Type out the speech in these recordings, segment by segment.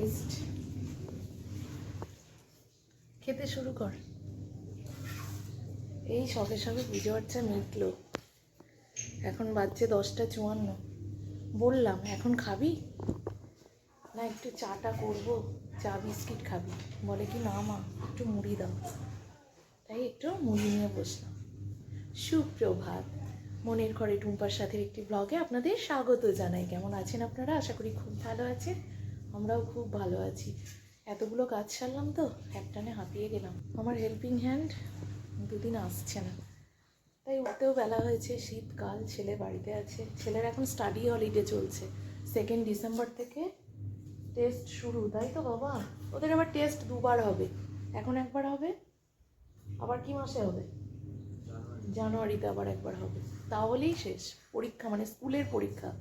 Feast খেতে শুরু কর। এই সবে সবে পুজো আর্চা মিটলো। এখন বাজছে দশটা চুয়ান্ন। বললাম, এখন খাবি? না, একটু চাটা করব। চা, বিস্কিট খাবি। বলে কি, না মা, একটু মুড়ি দাও। তাই একটু মুড়ি নিয়ে বসলাম। সুপ্রভাত। মনের ঘরে টুম্পার সাথে একটি ব্লগে আপনাদের স্বাগত জানাই। কেমন আছেন আপনারা? আশা করি খুব ভালো আছেন। আমরাও খুব ভালো আছি। এতগুলো কাজ সারলাম তো, একটানে হাঁপিয়ে গেলাম। আমার হেল্পিং হ্যান্ড দুদিন আসছে না। তাই উঠতেও বেলা হয়েছে, শীতকাল, ছেলে বাড়িতে আছে। ছেলের এখন স্টাডি হলিডে চলছে। সেকেন্ড ডিসেম্বর থেকে টেস্ট শুরু, তাই তো বাবা? ওদের আবার টেস্ট দুবার হবে। এখন একবার হবে, আবার কি মাসে হবে? জানুয়ারিতে আবার একবার হবে। তাহলেই শেষ। পরীক্ষা মানে স্কুলের পরীক্ষা।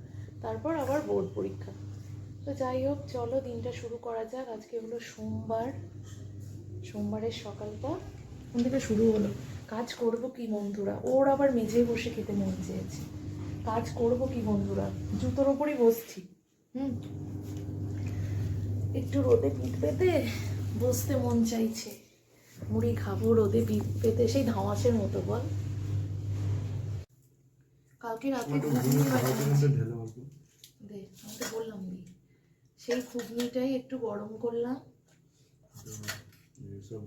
তারপর আবার বোর্ড পরীক্ষা। তো যাই হোক চলো দিনটা শুরু করা যাক। আজকে হলো সোমবার। সোমবারের সকালটা। কোন থেকে শুরু হলো। কাজ করব কি বন্ধুরা? ওর আবার মেঝে বসে খেতে মন চেয়েছে। কাজ করব কি বন্ধুরা? জুতোর ওপরই বসছি। হুম? একটু রোদে পিঠ পেতে বসতে মন চাইছে। মুড়ি খাব রোদে পিঠ পেতে। সেই ধামাসের মতো বল। কালকে রাতে বললাম দি সেই ঘুগনিটাই একটু গরম করলাম।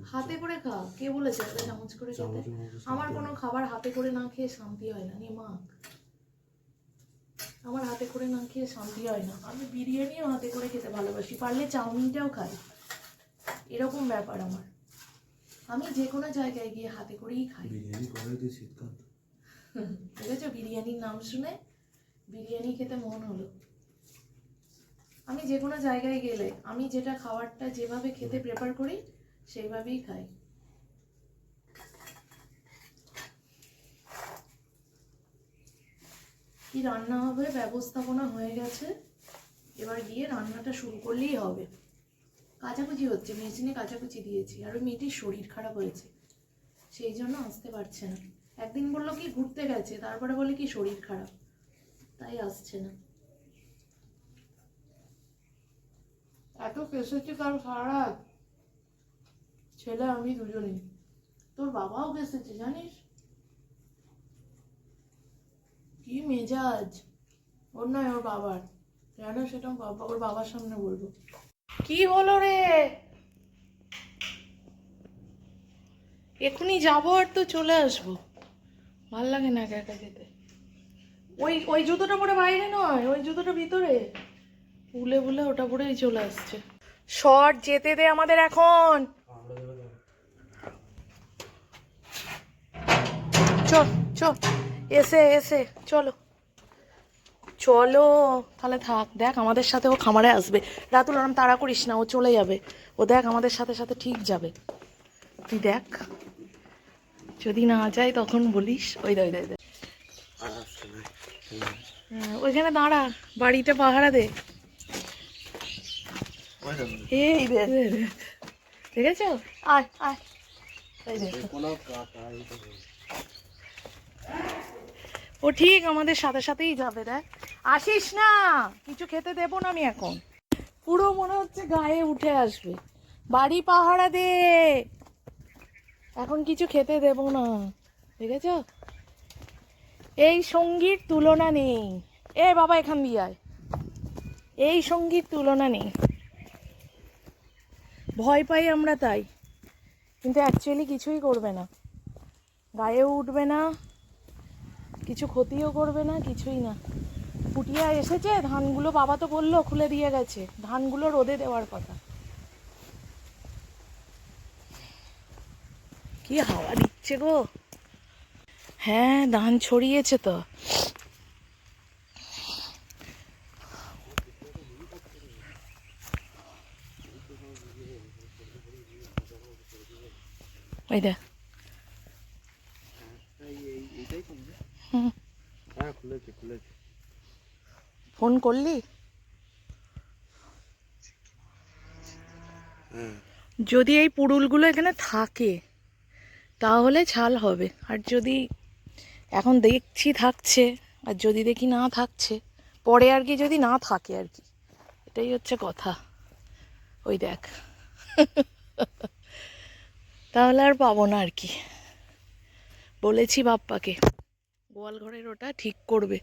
হাতে করে খা। কে বলেছে একটা চামচ করে খেতে? আমার কোনো খাবার হাতে করে না খেয়ে শান্তি হয় না নে মা। আমার হাতে করে না খেয়ে শান্তি হয় না। আমি বিরিয়ানিও হাতে করে খেতে ভালোবাসি পারলে চাউমিনটাও খাই। এরকম ব্যাপার আমার। আমি যে কোনো জায়গায় গিয়ে হাতে করেই খাই। বিরিয়ানি করে তুই শীতকাল তো দেখেছ বিরিয়ানির নাম শুনে? বিরিয়ানি খেতে মন হলো। আমি যে কোনো জায়গায় গেলে আমি যেটা খাবারটা যেভাবে খেতে প্রেফার করি, সেইভাবেই খাই। কি রান্না হবে? ব্যবস্থাপনা হয়ে গেছে। এবার গিয়ে রান্নাটা শুরু করলেই হবে। কাচাকুচি হচ্ছে, মেশিনে কাচাকুচি দিয়েছি, আর মেয়েটির শরীর খারাপ হয়েছে। সেই জন্য আসতে পারছে না। একদিন বলল কি ঘুরতে গেছে, তারপরে বলে কি শরীর খারাপ। তাই আসছে না। এত কেসেছে কারও সারা ছেলে, আমি দুজনেই। তোর বাবাও কেসেছে জানিস? কি মেজাজ? ওর নয়, ওর বাবার। কেন সেটা বাবা, ওর বাবার সামনে বলব। কি হলো রে? এখনই যাব আর তো চলে আসব। ভালো লাগে না একা একা যেতে। ওই ওই জুতোটা পরে বাইরে নয়, ওই জুতোটা ভিতরে। বুলে বুলে ওটা পরেই চলে আসছে। শর্ট যেতে দে আমাদের এখন। চল চল। এসে এসে চলো। চলো তাহলে থাক দেখ আমাদের সাথে ও খামারে আসবে। রাতুল ওরম তাড়া করিস না ও চলে যাবে। ও দেখ আমাদের সাথে সাথে ঠিক যাবে। তুই দেখ। যদি না যায় তখন বলিস। ওই দই দই হ্যাঁ, ওইখানে দাঁড়া বাড়িতে পাহারা দে। এই দে, দে। দেখেছ? আয় আয়। ও ঠিক আমাদের সাথে সাথেই যাবে দেখ। আসিস না কিছু খেতে দেবো না আমি এখন। পুরো মনে হচ্ছে গায়ে উঠে আসবে। বাড়ি পাহারা দে। এখন কিছু খেতে দেব না দেখেছ? এই সঙ্গীর তুলনা নেই। এ বাবা এখান দিয়ে আয়। এই সঙ্গীর তুলনা নেই। ভয় পাই আমরা তাই। কিন্তু অ্যাকচুয়ালি কিছুই করবে না। গায়েও উঠবে না, কিছু ক্ষতিও করবে না, কিছুই না। ফুটিয়া এসেছে, ধানগুলো বাবা তো বলল খুলে দিয়ে গেছে। ধানগুলো রোদে দেওয়ার কথা। কি হাওয়া দিচ্ছে গো? হ্যাঁ ধান ছড়িয়েছে তো। ওই দেখ ফোন করলি? যদি এই পুরুলগুলো এখানে থাকে, তাহলে ছাল হবে। আর যদি এখন দেখছি থাকছে, আর যদি দেখি না থাকছে, পরে আর কি যদি না থাকে আর কি। এটাই হচ্ছে কথা। ওই দেখ। তাহলে আর পাবো না আর কি। বলেছি বাপ্পাকে, গোয়াল ঘরের ওটা ঠিক করবে।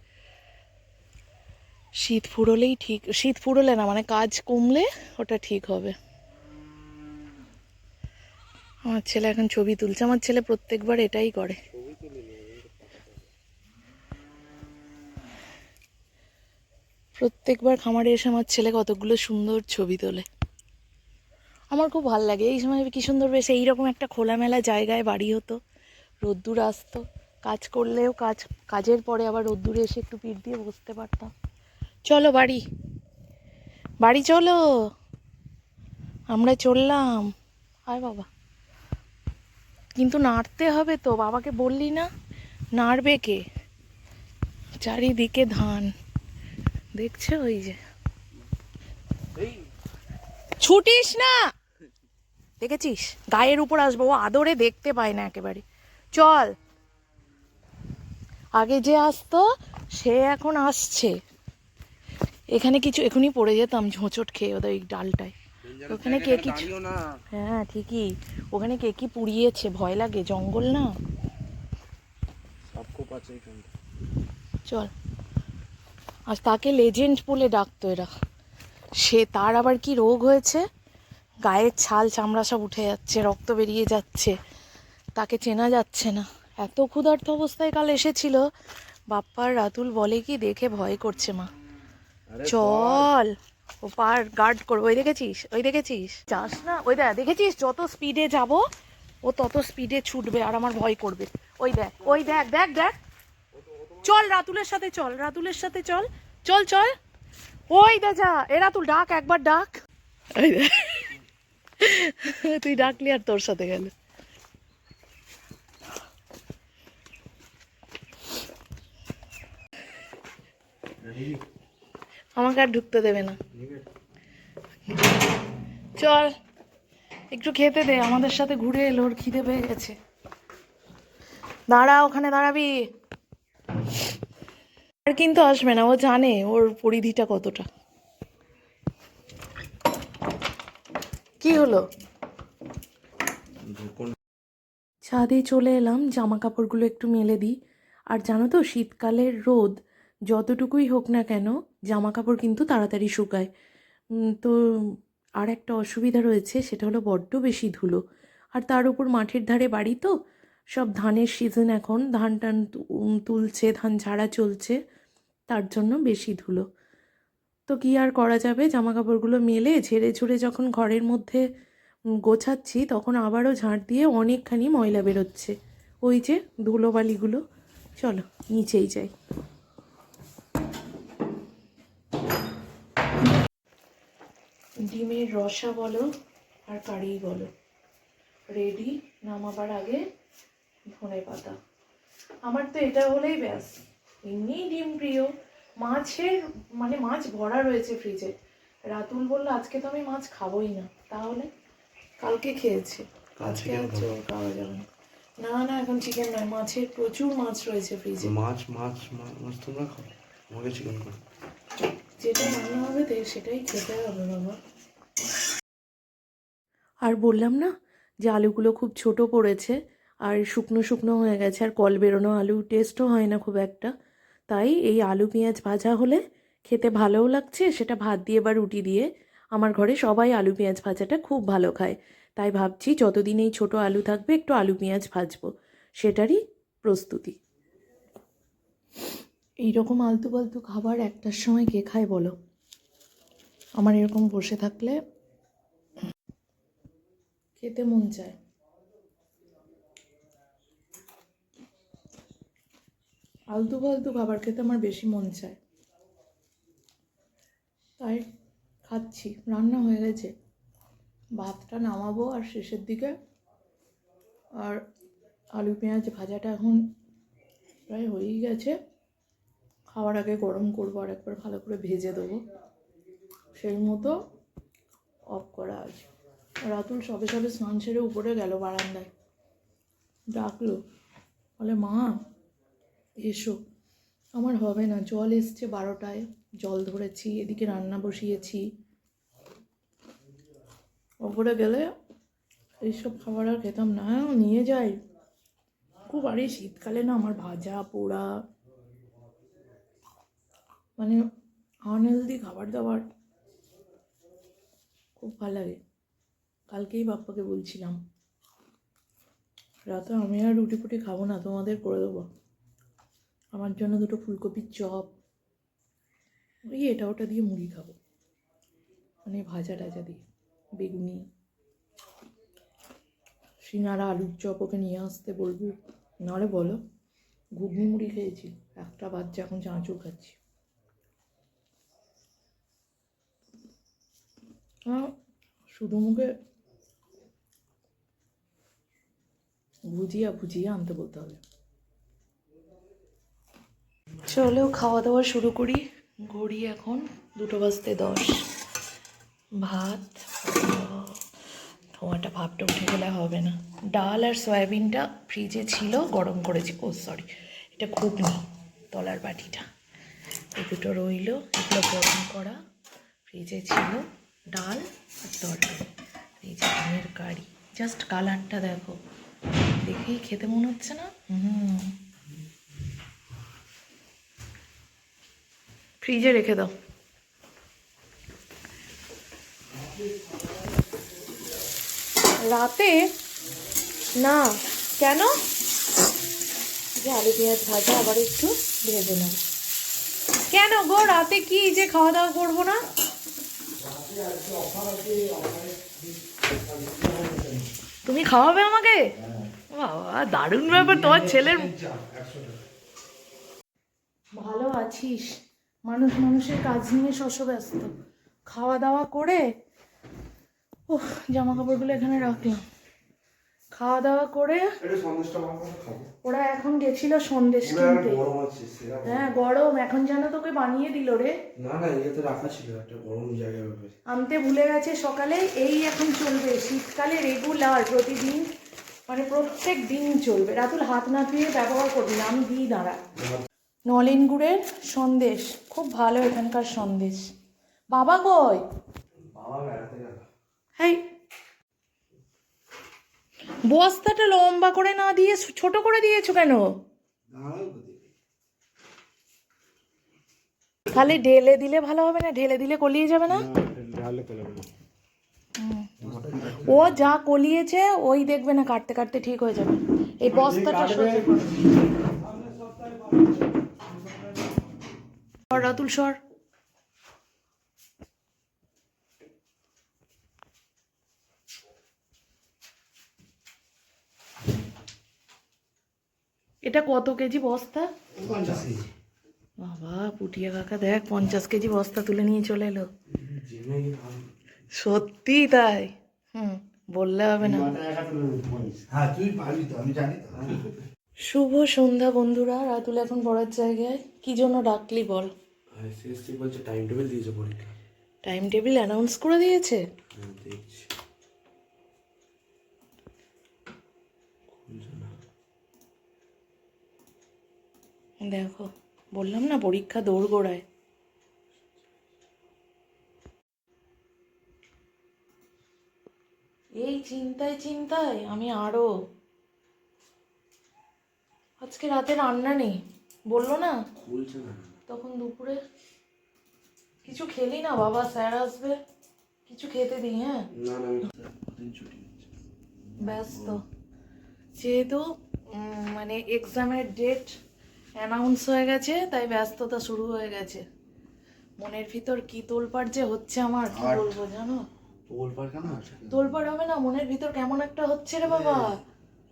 শীত ফুরোলেই ঠিক, শীত ফুরোলে না মানে কাজ কমলে ওটা ঠিক হবে। আমার ছেলে এখন ছবি তুলছে, আমার ছেলে প্রত্যেকবার এটাই করে। প্রত্যেকবার খামারে এসে আমার ছেলে কতগুলো সুন্দর ছবি তোলে। আমার খুব ভালো লাগে। এই সময় কি সুন্দর বেশ এইরকম একটা খোলামেলা জায়গায় বাড়ি হতো। রোদ্দুর আসতো। কাজ করলেও কাজ কাজের পরে আবার রোদ্দুরে এসে একটু পিঠ দিয়ে বসতে পারতাম। চলো বাড়ি। বাড়ি চলো। আমরা চললাম। আয় বাবা। কিন্তু নাড়তে হবে তো বাবাকে বললি না? নাড়বে কে? চারিদিকে ধান। দেখছ ওই যে? ছুটিস না! দেখেছিস? গায়ের উপর আসব ও আদরে দেখতে পায় না একেবারে। চল। আগে যে আসতো সে এখন আসছে। এখানে কিছু এখনই পড়ে যেতাম ঝোঁচট খেয়ে ওদের ওই ডালটায়। ওখানে কে কিছু হ্যাঁ ঠিকই। ওখানে কে কি পুড়িয়েছে ভয় লাগে জঙ্গল না? চল। আর তাকে লেজেন্ড বলে ডাকতো এরা। সে তার আবার কি রোগ হয়েছে? গায়ের ছাল চামড়া সব উঠে যাচ্ছে রক্ত বেরিয়ে যাচ্ছে। তাকে চেনা যাচ্ছে না। এত ক্ষুধার্ত অবস্থায় কাল এসেছিল। বাপ্পার রাতুল বলে কি দেখে ভয় করছে মা। চল। ও পার গার্ড করব। ওই দেখেছিস? ওই দেখেছিস? যাস না। ওই দেখ দেখেছিস? যত স্পিডে যাব ও তত স্পিডে ছুটবে আর আমার ভয় করবে। ওই দেখ ওই দেখ দেখ দেখ। চল রাতুলের সাথে চল রাতুলের সাথে চল। চল চল। ওই দে যা এ রাতুল ডাক একবার ডাক। ওই দেখ। তুই ডাকলি আর তোর সাথে গেল? আমাকে আর ঢুকতে দেবে না। চল, একটু খেতে দে, আমাদের সাথে ঘুরে এলো, ওর খিদে পেয়ে গেছে। দাঁড়া, ওখানে দাঁড়াবি। আর কিন্তু আসবে না, ও জানে ওর পরিধিটা কতটা। কি হলো? ছাদে চলে এলাম জামা কাপড়গুলো একটু মেলে দিই। আর জানো তো, শীতকালের রোদ যতটুকুই হোক না কেন জামা কাপড় কিন্তু তাড়াতাড়ি শুকায়। তো আর একটা অসুবিধা রয়েছে, সেটা হলো বড্ড বেশি ধুলো। আর তার উপর মাঠের ধারে বাড়ি তো, সব ধানের সিজন এখন ধান টান তুলছে, ধান ঝাড়া চলছে, তার জন্য বেশি ধুলো। তো কি আর করা যাবে? জামা কাপড়গুলো মেলে ঝেড়ে ঝুড়ে যখন ঘরের মধ্যে গোছাচ্ছি, তখন আবারও ঝাঁট দিয়ে অনেকখানি ময়লা বেরোচ্ছে। ওই যে ধুলোবালিগুলো। চলো, নিচেই যাই। ডিমের রসা বলো আর কারি বলো। রেডি, নামাবার আগে ধনে পাতা আমার তো এটা হলেই ব্যাস। এমনি ডিম প্রিয়। মাছের মানে মাছ ভরা রয়েছে ফ্রিজে রাতুল বলল আজকে তো আমি মাছ খাবোই না। তাহলে কালকে খেয়েছে। আজকে আর খাওয়া যাবে না। না না এখন চিকেন নয় মাছের প্রচুর মাছ রয়েছে ফ্রিজে মাছ মাছ মাছ তোমরা খাও। আমাকে চিকেন করো। যেটা রান্না হবে তে সেটাই খেতে হবে বাবা। আর বললাম না যে আলুগুলো খুব ছোট পড়েছে আর শুকনো শুকনো হয়ে গেছে আর কল বেরোনো আলু টেস্টও হয় না খুব একটা। তাই এই আলু পেঁয়াজ ভাজা হলে খেতে ভালোও লাগছে, সেটা ভাত দিয়ে বা রুটি দিয়ে। আমার ঘরে সবাই আলু পেঁয়াজ ভাজাটা খুব ভালো খায়। তাই ভাবছি যতদিন এই ছোটো আলু থাকবে একটু আলু পেঁয়াজ ভাজবো। সেটারই প্রস্তুতি। এইরকম আলতু ফালতু খাবার একটার সময় কে খায় বলো? আমার এরকম বসে থাকলে খেতে মন চায়। আলতু ফালতু খাবার খেতে আমার বেশি মন চায়। তাই খাচ্ছি, রান্না হয়ে গেছে। ভাতটা নামাবো আর শেষের দিকে। আর আলু, পেঁয়াজ ভাজাটা এখন প্রায় হয়েই গেছে। খাওয়ার আগে গরম করব আর একবার ভালো করে ভেজে দেবো। সেই মতো অফ করা আছে রাতুল সবে সবে স্নান সেরে উপরে গেল বারান্দায়। ডাকলো, বলে, মা এসো। আমার হবে না, জল এসছে বারোটায়। জল ধরেছি, এদিকে রান্না বসিয়েছি। ওপরে গেলে এইসব খাবার আর খেতাম না, নিয়ে যাই। খুব আর শীতকালে না আমার ভাজা, পোড়া মানে আনহেলদি খাবার দাবার খুব ভালো লাগে। কালকেই বাপ্পাকে বলছিলাম, রাতে আমি আর রুটি ফুটি খাব না, তোমাদের করে দেবো। আমার জন্য দুটো ফুলকপির চপ। ওই এটা ওটা দিয়ে মুড়ি খাব। মানে ভাজা টাজা দিয়ে, বেগুনি। সিঙ্গারা আলুর চপ ওকে নিয়ে আসতে বলব। নাহলে বলো, ঘুগনি মুড়ি খেয়েছি, একটা বাচ্চা এখন চাঁচও খাচ্ছি। শুধু মুখে ভুজিয়া ভুজিয়া আনতে বলতে হবে। চলো খাওয়া দাওয়া শুরু করি। ঘড়ি এখন দুটো বাজতে দশ। ভাত, ধোঁয়াটা ভাবটা উঠে গেলে হবে না। ডাল আর সয়াবিনটা ফ্রিজে ছিল, গরম করেছি। ও সরি এটা ঘুগনি, তলার বাটিটা। এই দুটো রইল, এগুলো গরম করা। ফ্রিজে ছিল ডাল আর তরকারি। এই যে ডিমের কারি। জাস্ট কালারটা দেখো। দেখেই খেতে মনে হচ্ছে না? হুম। ফ্রিজে রেখে দাও। রাতে? না। কেন? যে আলু পেঁয়াজ ভাজা আবার একটু ভেজে নেব। কেন গো? রাতে কি যে খাওয়া দাওয়া করব না? তুমি খাওয়াবে আমাকে? বাবা দারুণ ব্যাপার। তোমার ছেলের ভালো আছিস। মানুষ মানুষের কাজ নিয়ে শশব্যস্ত খাওয়া দাওয়া করে উফ জামা কাপড়গুলো এখানে রাখলাম। খাওয়া দাওয়া করে এটা ওরা এখন গেছিল সন্দেশ কিনতে। হ্যাঁ গরম। এখন যেন তোকে বানিয়ে দিল রে। না না ইয়েতে রাখা ছিল একটা গরম ব্যাপারে। আনতে ভুলে গেছে সকালে এই এখন চলবে। শীতকালে রেগুলার প্রতিদিন মানে প্রত্যেক দিন চলবে। রাতুল হাত না ধুয়ে ব্যবহার করবি না আমি দিই দাঁড়া। নলেন গুড়ের সন্দেশ। খুব ভালো এখানকার সন্দেশ। বাবা কই? হাই। বস্তাটা লম্বা করে না দিয়ে ছোট করে দিয়েছ কেন? তাহলে ঢেলে দিলে ভালো হবে না? ঢেলে দিলে কলিয়ে যাবে না? ও যা কলিয়েছে ওই দেখবে না কাটতে কাটতে ঠিক হয়ে যাবে। এই বস্তাটা রাতুল সর এটা কত কেজি বস্তা? কেজি। বাবা পুটিয়া কাকা দেখ পঞ্চাশ কেজি বস্তা তুলে নিয়ে চলে এলো। সত্যি তাই? হুম বললে হবে না। হ্যাঁ শুভ সন্ধ্যা বন্ধুরা রাতুল এখন পড়ার জায়গায়। কি জন্য ডাকলি বল? আইসিএসসি বলছে টাইম টেবিল দিয়েছে পরীক্ষা। টাইম টেবিল অ্যানাউন্স করে দিয়েছে? হ্যাঁ দেখছি। দেখো বললাম না পরীক্ষা দৌড় গোড়ায় এই চিন্তায় চিন্তায় আমি আরও। আজকে রাতে রান্না নেই বলল না? খুলছে না। তখন দুপুরে কিছু খেলি না বাবা স্যার আসবে। কিছু খেতে দিই হ্যাঁ? না না ব্যস্ত। যেহেতু মানে এক্সামের ডেট অ্যানাউন্স হয়ে গেছে তাই ব্যস্ততা শুরু হয়ে গেছে। মনের ভিতর কি তোলপাড় যে হচ্ছে আমার কি বলব জানো? তোল পার কেন তোলপাড় হবে না মনের ভিতর কেমন একটা হচ্ছে রে বাবা।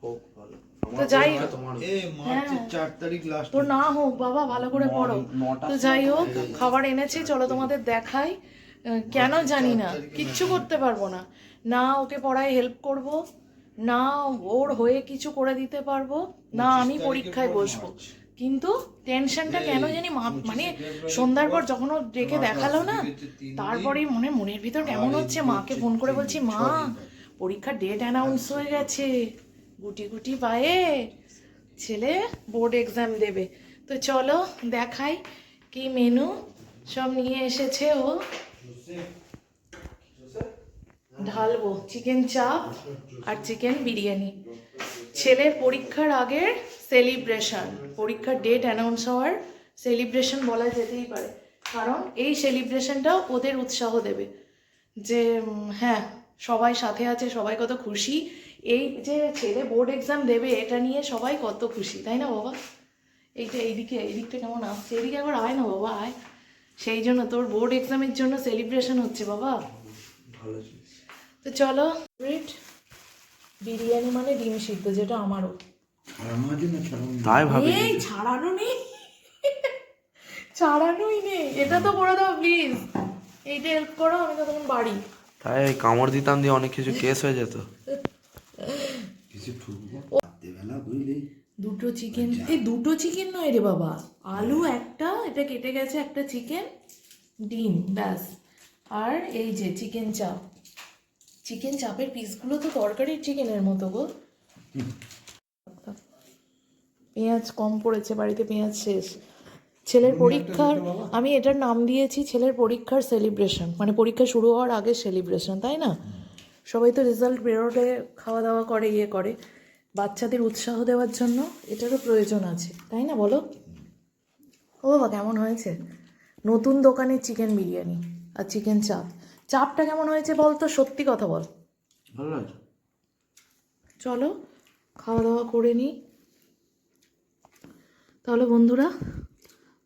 হোক ভালো। তো যাই তোর না হোক বাবা ভালো করে পড়ো। তো যাই হোক খাবার এনেছি চলো তোমাদের দেখাই। কেন জানি না। কিচ্ছু করতে পারব না। না ওকে পড়ায় হেল্প করব। না ওর হয়ে কিছু করে দিতে পারব। না আমি পরীক্ষায় বসবো। কিন্তু টেনশনটা কেন জানি মা- মানে সন্ধ্যার পর যখন ও ডেকে দেখাল না তারপরে মনে মনের ভিতর কেমন হচ্ছে মাকে ফোন করে বলছি মা পরীক্ষার ডেট অ্যানাউন্স হয়ে গেছে। গুটি গুটি পায়ে ছেলে বোর্ড এক্সাম দেবে। তো চলো দেখাই কি মেনু সব নিয়ে এসেছে ও। ঢালবো। চিকেন চাপ আর চিকেন বিরিয়ানি। ছেলের পরীক্ষার আগের সেলিব্রেশন পরীক্ষার ডেট অ্যানাউন্স হওয়ার সেলিব্রেশন বলা যেতেই পারে। কারণ এই সেলিব্রেশনটাও ওদের উৎসাহ দেবে। যে হ্যাঁ সবাই সাথে আছে, সবাই কত খুশি। এই যে ছেলে বোর্ড এক্সাম দেবে এটা নিয়ে সবাই কত খুশি তাই না বাবা? এইটা এইদিকে এইদিকটা কেমন আসছে? এদিকে একবার আয় না বাবা আয়। সেই জন্য তোর বোর্ড এক্সামের জন্য সেলিব্রেশন হচ্ছে বাবা। ভালো তো চলো বিরিয়ানি মানে ডিম সিদ্ধ যেটা আমারও। আমার জন্য ছাড়ানো তাই ভাবি। এই ছাড়ানো নেই। ছাড়ানোই নেই। এটা তো করে দাও প্লিজ এইটা হেল্প করো আমি তো তখন বাড়ি। তাই কামড় দিতাম দিয়ে অনেক কিছু কেস হয়ে যেত। কিছু ঠুকবো রাত্রেবেলা বুঝলি দুটো চিকেন এই দুটো চিকেন নয় রে বাবা। আলু একটা এটা কেটে গেছে একটা চিকেন ডিম ব্যাস। আর এই যে চিকেন চাপ চিকেন চাপের পিসগুলো তো তরকারির চিকেনের মতো গো। পেঁয়াজ কম পড়েছে বাড়িতে পেঁয়াজ শেষ। ছেলের পরীক্ষার আমি এটার নাম দিয়েছি ছেলের পরীক্ষার সেলিব্রেশন মানে পরীক্ষা শুরু হওয়ার আগে সেলিব্রেশন তাই না? সবাই তো রেজাল্ট বেরোলে খাওয়া দাওয়া করে ইয়ে করে। বাচ্চাদের উৎসাহ দেওয়ার জন্য এটারও প্রয়োজন আছে তাই না বলো? ও বাবা কেমন হয়েছে? নতুন দোকানে চিকেন বিরিয়ানি আর চিকেন চাপ। চাপটা কেমন হয়েছে বল তো সত্যি কথা বল। ভালো আছে। চলো খাওয়া দাওয়া করে নিই তাহলে বন্ধুরা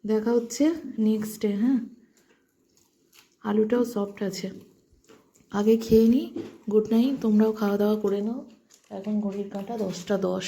দেখা হচ্ছে নেক্সট ডে হ্যাঁ? আলুটাও সফট আছে। আগে খেয়ে নিই গুড নাইট তোমরাও খাওয়া দাওয়া করে নাও। এখন ঘড়ির কাঁটা দশটা দশ।